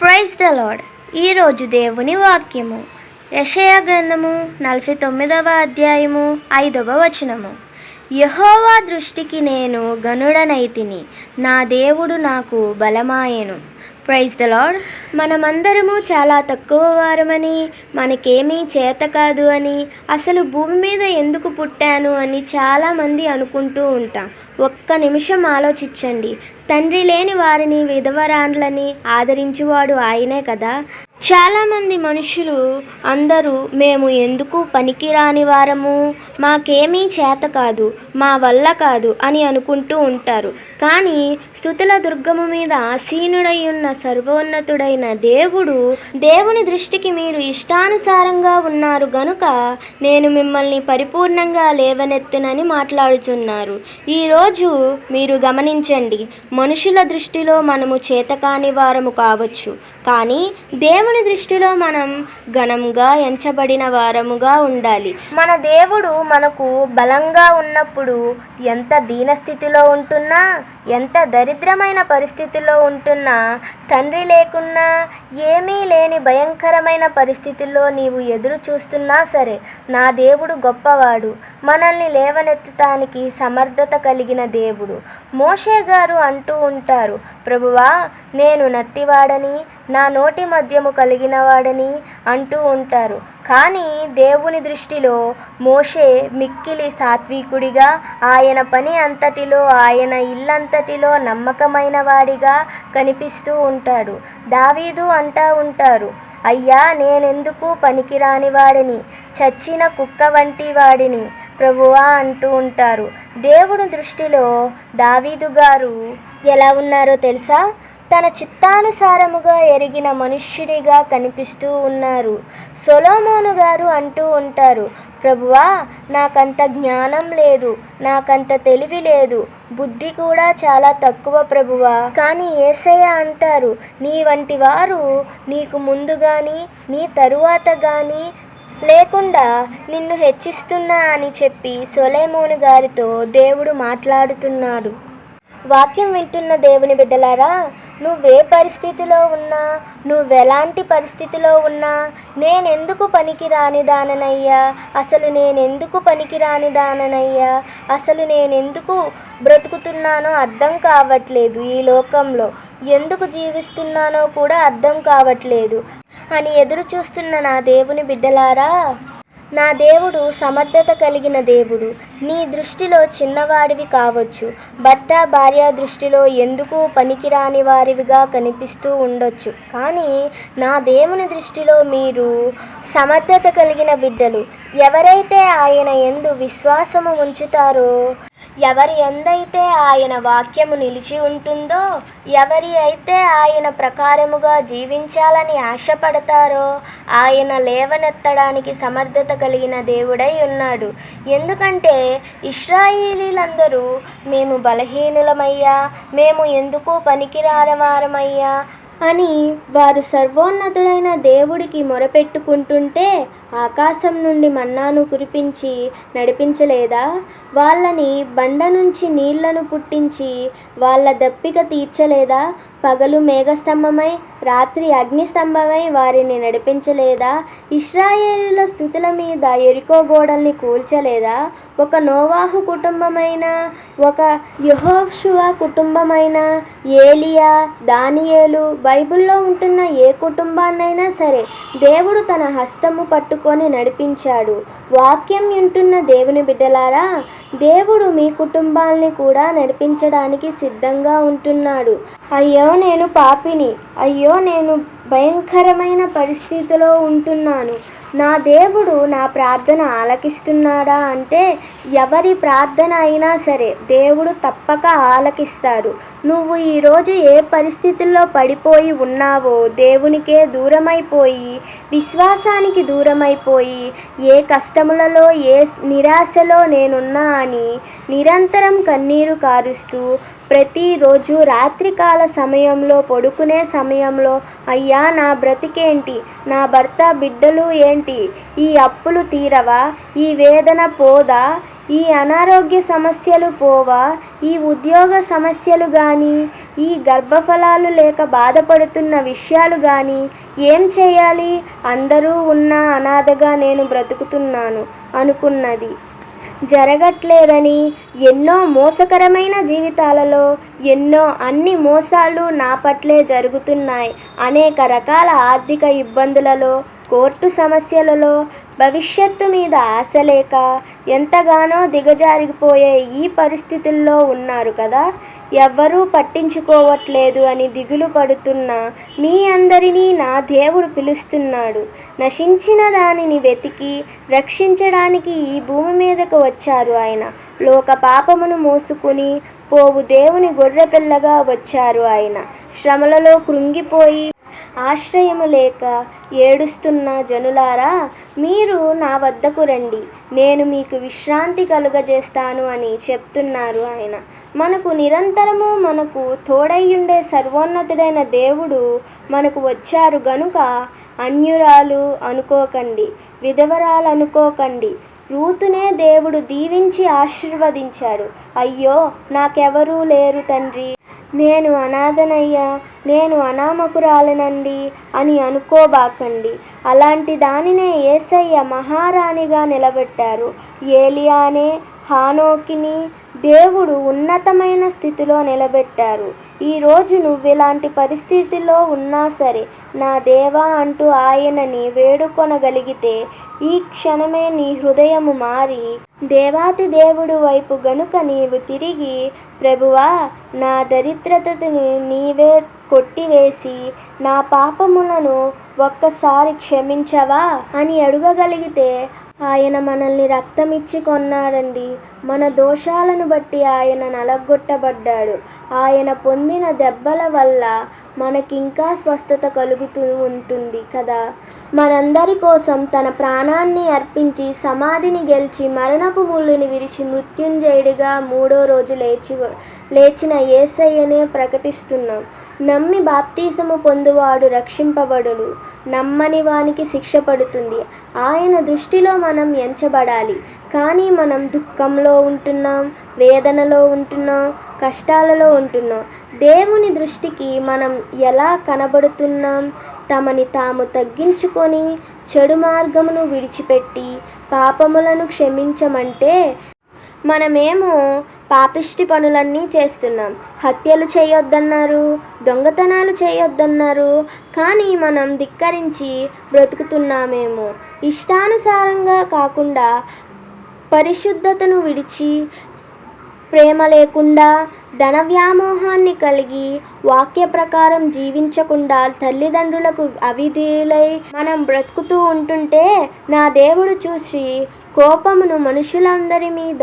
Praise the lord ఈరోజు దేవుని వాక్యము. యషయ గ్రంథము నలభై తొమ్మిదవ అధ్యాయము ఐదవ వచనము. యహోవా దృష్టికి నేను గనుడనైతిని నా దేవుడు నాకు బలమాయెను. ప్రైజ్ ద లాడ్ మనమందరము చాలా తక్కువ వారమని మనకేమీ చేత కాదు అని అసలు భూమి మీద ఎందుకు పుట్టాను అని చాలామంది అనుకుంటూ ఉంటాం. ఒక్క నిమిషం ఆలోచించండి. తండ్రి లేని వారిని విధవరాండ్లని ఆదరించువాడు ఆయనే కదా. చాలామంది మనుషులు అందరూ మేము ఎందుకు పనికిరాని వారము? మాకేమీ చేత కాదు మా వల్ల కాదు అని అనుకుంటూ ఉంటారు. కానీ స్థుతుల దుర్గము మీద ఆసీనుడై ఉన్న సర్వోన్నతుడైన దేవుడు దేవుని దృష్టికి మీరు ఇష్టానుసారంగా ఉన్నారు గనుక నేను మిమ్మల్ని పరిపూర్ణంగా లేవనెత్తునని మాట్లాడుతున్నారు ఈరోజు మీరు గమనించండి మనుషుల దృష్టిలో మనము చేతకాని వారము కావచ్చు. కానీ దేవుని దృష్టిలో మనం ఘనంగా ఎంచబడిన వారముగా ఉండాలి. మన దేవుడు మనకు బలంగా ఉన్నప్పుడు ఎంత దీనస్థితిలో ఉంటున్నా ఎంత దరిద్రమైన పరిస్థితిలో ఉంటున్నా తండ్రి లేకున్నా ఏమీ లేని భయంకరమైన పరిస్థితుల్లో నీవు ఎదురు చూస్తున్నా సరే నా దేవుడు గొప్పవాడు. మనల్ని లేవనెత్తటానికి సమర్థత కలిగిన దేవుడు. మోషే గారు అంటూ ఉంటారు ప్రభువా నేను నత్తివాడని నా నోటి మద్యము కలిగిన వాడని అంటూ ఉంటారు. కానీ దేవుని దృష్టిలో మోషే మిక్కిలి సాత్వికుడిగా ఆయన పని అంతటిలో ఆయన ఇల్లంతటిలో నమ్మకమైన వాడిగా కనిపిస్తూ ఉంటాడు. దావీదు అంటా ఉంటారు అయ్యా నేనెందుకు పనికిరాని వాడిని చచ్చిన కుక్క వంటి వాడిని ప్రభువా అంటూ ఉంటారు. దేవుని దృష్టిలో దావీదు గారు ఎలా ఉన్నారో తెలుసా? తన చిత్తానుసారముగా ఎరిగిన మనుష్యుడిగా కనిపిస్తూ ఉన్నారు. సొలోమోను గారు అంటూ ఉంటారు ప్రభువా నాకంత జ్ఞానం లేదు నాకంత తెలివి లేదు బుద్ధి కూడా చాలా తక్కువ ప్రభువా. కానీ ఏసయ్య అంటారు నీ వంటి వారు నీకు ముందు కానీ నీ తరువాత కానీ లేకుండా నిన్ను హెచ్చిస్తున్నా అని చెప్పి సొలేమోను గారితో దేవుడు మాట్లాడుతున్నాడు. వాక్యం వింటున్న దేవుని బిడ్డలారా నువ్వే పరిస్థితిలో ఉన్నా నువ్వెలాంటి పరిస్థితిలో ఉన్నా నేనెందుకు పనికిరాని దాననయ్యా? అసలు నేనెందుకు పనికిరాని దాననయ్యా? అసలు నేనెందుకు బ్రతుకుతున్నానో అర్థం కావట్లేదు ఈ లోకంలో. ఎందుకు జీవిస్తున్నానో కూడా అర్థం కావట్లేదు. అని ఎదురు చూస్తున్న నా దేవుని బిడ్డలారా నా దేవుడు సమర్థత కలిగిన దేవుడు. నీ దృష్టిలో చిన్నవాడివి కావచ్చు. భర్త భార్య దృష్టిలో ఎందుకు పనికిరాని వారివిగా కనిపిస్తూ ఉండొచ్చు. కానీ నా దేవుని దృష్టిలో మీరు సమర్థత కలిగిన బిడ్డలు. ఎవరైతే ఆయన ఎందు విశ్వాసము ఉంచుతారో ఎవరి ఎందైతే ఆయన వాక్యము నిలిచి ఉంటుందో ఎవరి అయితే ఆయన ప్రకారముగా జీవించాలని ఆశపడతారో ఆయన లేవనెత్తడానికి సమర్థత కలిగిన దేవుడై ఉన్నాడు. ఎందుకంటే ఇస్రాయిలీలందరూ మేము బలహీనులమయ్యా మేము ఎందుకు పనికిరారవారమయ్యా అని వారు సర్వోన్నతుడైన దేవుడికి మొరపెట్టుకుంటుంటే ఆకాశం నుండి మన్నాను కురిపించి నడిపించలేదా? వాళ్ళని బండ నుంచి నీళ్ళను పుట్టించి వాళ్ళ దప్పిక తీర్చలేదా? పగలు మేఘస్తంభమై రాత్రి అగ్నిస్తంభమై వారిని నడిపించలేదా? ఇస్రాయేలుల స్థుతుల మీద ఎరుకో గోడల్ని కూల్చలేదా? ఒక నోవాహు కుటుంబమైన ఒక యహోషువ కుటుంబమైన ఏలియా దానియేలు బైబిల్లో ఉంటున్న ఏ కుటుంబాన్నైనా సరే దేవుడు తన హస్తము పట్టుకొని నడిపించాడు. వాక్యం వింటున్న దేవుని బిడ్డలారా దేవుడు మీ కుటుంబాల్ని కూడా నడిపించడానికి సిద్ధంగా ఉంటున్నాడు. అయ్యో నేను పాపిని అయ్యో నేను భయంకరమైన పరిస్థితిలో ఉంటున్నాను. నా దేవుడు నా ప్రార్థన ఆలకిస్తున్నాడా అంటే ఎవరి ప్రార్థన అయినా సరే దేవుడు తప్పక ఆలకిస్తాడు. నువ్వు ఈరోజు ఏ పరిస్థితుల్లో పడిపోయి ఉన్నావో దేవునికే దూరమైపోయి విశ్వాసానికి దూరమైపోయి ఏ కష్టములలో ఏ నిరాశలో నేనున్నా అని నిరంతరం కన్నీరు కారుస్తూ ప్రతిరోజు రాత్రికాల సమయంలో పడుకునే సమయంలో అయ్యా నా బ్రతికేంటి? నా భర్త బిడ్డలు ఏంటి? ఈ అప్పులు తీరవా? ఈ వేదన పోదా? ఈ అనారోగ్య సమస్యలు పోవా? ఈ ఉద్యోగ సమస్యలు కానీ ఈ గర్భఫలాలు లేక బాధపడుతున్న విషయాలు కానీ ఏం చేయాలి? అందరూ ఉన్న అనాథగా నేను బ్రతుకుతున్నాను అనుకున్నది. జరగట్లేదని ఎన్నో మోసకరమైన జీవితాలలో ఎన్నో అన్ని మోసాలు నా పట్లే జరుగుతున్నాయి. అనేక రకాల ఆర్థిక ఇబ్బందులలో కోర్టు సమస్యలలో భవిష్యత్తు మీద ఆశ లేక ఎంతగానో దిగజారిపోయే ఈ పరిస్థితుల్లో ఉన్నారు కదా? ఎవ్వరూ పట్టించుకోవట్లేదు అని దిగులు పడుతున్న మీ అందరినీ నా దేవుడు పిలుస్తున్నాడు. నశించిన దానిని వెతికి రక్షించడానికి ఈ భూమి మీదకు వచ్చారు ఆయన. లోక పాపమును మోసుకుని పోవు దేవుని గొర్రెపిల్లగా వచ్చారు ఆయన. శ్రమలలో కృంగిపోయి ఆశ్రయము లేక ఏడుస్తున్న జనులారా మీరు నా వద్దకు రండి. నేను మీకు విశ్రాంతి కలుగజేస్తాను అని చెప్తున్నారు ఆయన. మనకు నిరంతరము మనకు తోడయ్యుండే సర్వోన్నతుడైన దేవుడు మనకు వచ్చారు గనుక అన్యురాలు అనుకోకండి విధవరాలు అనుకోకండి. రూతునే దేవుడు దీవించి ఆశీర్వదించాడు. అయ్యో నాకెవరూ లేరు తండ్రి. నేను అనాథనయ్యా నేను అనామకురాలనండి అని అనుకోబాకండి. అలాంటి దానినే ఏసయ్య మహారాణిగా నిలబెట్టారు. ఏలియానే హానోకిని దేవుడు ఉన్నతమైన స్థితిలో నిలబెట్టారు. ఈరోజు నువ్వు ఇలాంటి పరిస్థితిలో ఉన్నా సరే నా దేవా అంటూ ఆయనని వేడుకొనగలిగితే ఈ క్షణమే నీ హృదయము మారి దేవాతి దేవుడు వైపు గనుక నీవు తిరిగి ప్రభువా నా దరిద్రతను నీవే కొట్టివేసి నా పాపములను ఒక్కసారి క్షమించవా? అని అడగగలిగితే ఆయన మనల్ని రక్తమిచ్చి కొన్నాడండి. మన దోషాలను బట్టి ఆయన నలగొట్టబడ్డాడు. ఆయన పొందిన దెబ్బల వల్ల మనకింకా స్వస్థత కలుగుతూ ఉంటుంది కదా? మనందరి కోసం తన ప్రాణాన్ని అర్పించి సమాధిని గెలిచి మరణపు ముళ్ళుని విరిచి మృత్యుంజయుడిగా మూడో రోజు లేచి లేచిన ఏసయ్యనే ప్రకటిస్తున్నాం. నమ్మి బాప్తీసము పొందువాడు రక్షింపబడును. నమ్మని వానికి శిక్ష పడుతుంది. ఆయన దృష్టిలో మనం ఎంచబడాలి. కానీ మనం దుఃఖంలో ఉంటున్నాం వేదనలో ఉంటున్నాం కష్టాలలో ఉంటున్నాం. దేవుని దృష్టికి మనం ఎలా కనబడుతున్నాం? తమని తాము తగ్గించుకొని చెడు మార్గమును విడిచిపెట్టి పాపములను క్షమించమంటే మనమేమో పాపిష్టి పనులన్నీ చేస్తున్నాం. హత్యలు చేయొద్దన్నారు దొంగతనాలు చేయొద్దన్నారు కానీ మనం ధిక్కరించి బ్రతుకుతున్నామేమో. ఇష్టానుసారంగా కాకుండా పరిశుద్ధతను విడిచి ప్రేమ లేకుండా ధన వ్యామోహాన్ని కలిగి వాక్య ప్రకారం జీవించకుండా తల్లిదండ్రులకు అవిధేయులై మనం బ్రతుకుతూ ఉంటుంటే నా దేవుడు చూసి కోపమును మనుషులందరి మీద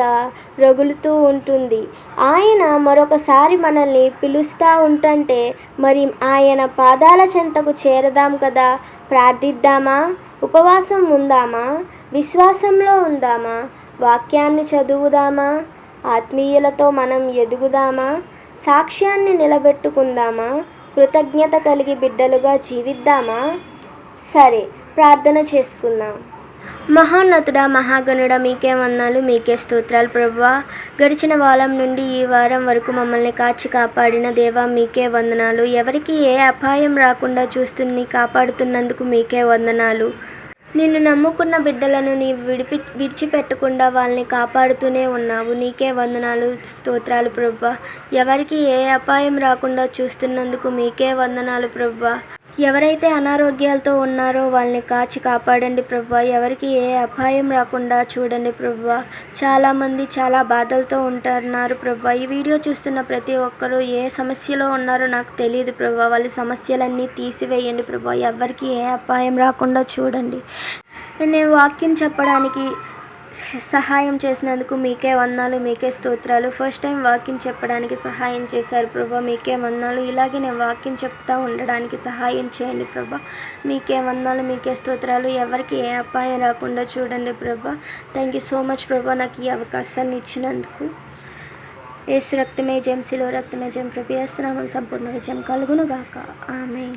రగులుతూ ఉంటుంది. ఆయన మరొకసారి మనల్ని పిలుస్తూ ఉంటుంటే మరి ఆయన పాదాల చెంతకు చేరదాం కదా? ప్రార్థిద్దామా? ఉపవాసం ఉందామా? విశ్వాసంలో ఉందామా? వాక్యాన్ని చదువుదామా? ఆత్మీయులతో మనం ఎదుగుదామా? సాక్ష్యాన్ని నిలబెట్టుకుందామా? కృతజ్ఞత కలిగి బిడ్డలుగా జీవిద్దామా? సరే ప్రార్థన చేసుకుందాం. మహోన్నతుడ మహాగణుడ మీకే వందనాలు మీకే స్తోత్రాలు ప్రభువా. గడిచిన వారం నుండి ఈ వారం వరకు మమ్మల్ని కాచి కాపాడిన దేవా మీకే వందనాలు. ఎవరికి ఏ అపాయం రాకుండా చూస్తుని కాపాడుతున్నందుకు మీకే వందనాలు. నిన్ను నమ్ముకున్న బిడ్డలను నీవు విడిపి విడిచిపెట్టకుండా వాళ్ళని కాపాడుతూనే ఉన్నావు. నీకే వందనాలు స్తోత్రాలు ప్రభా. ఎవరికి ఏ అపాయం రాకుండా చూస్తున్నందుకు మీకే వందనాలు ప్రభా. ఎవరైతే అనారోగ్యాలతో ఉన్నారో వాళ్ళని కాచి కాపాడండి ప్రభా. ఎవరికి ఏ అపాయం రాకుండా చూడండి ప్రభా. చాలామంది చాలా బాధలతో ఉంటున్నారు ప్రభా. ఈ వీడియో చూస్తున్న ప్రతి ఒక్కరూ ఏ సమస్యలో ఉన్నారో నాకు తెలియదు ప్రభా. వాళ్ళ సమస్యలన్నీ తీసివేయండి ప్రభా. ఎవరికి ఏ అపాయం రాకుండా చూడండి. నేను వాక్యం చెప్పడానికి సహాయం చేసినందుకు మీకే వందాలు మీకే స్తోత్రాలు. ఫస్ట్ టైం వాక్యం చెప్పడానికి సహాయం చేశారు ప్రభా. మీకే వందాలు ఇలాగే నేను వాక్యం చెప్తా ఉండడానికి సహాయం చేయండి ప్రభా. మీకే వందాలు మీకే స్తోత్రాలు. ఎవరికి ఏ అపాయం రాకుండా చూడండి ప్రభా. థ్యాంక్ యూ సో మచ్ ప్రభా నాకు ఈ అవకాశాన్ని ఇచ్చినందుకు. ఏసు రక్తమే జయం శిలో రక్తమే జయం ప్రభు ఏసునామం సంపూర్ణ విజయం కలుగును గాక ఆమె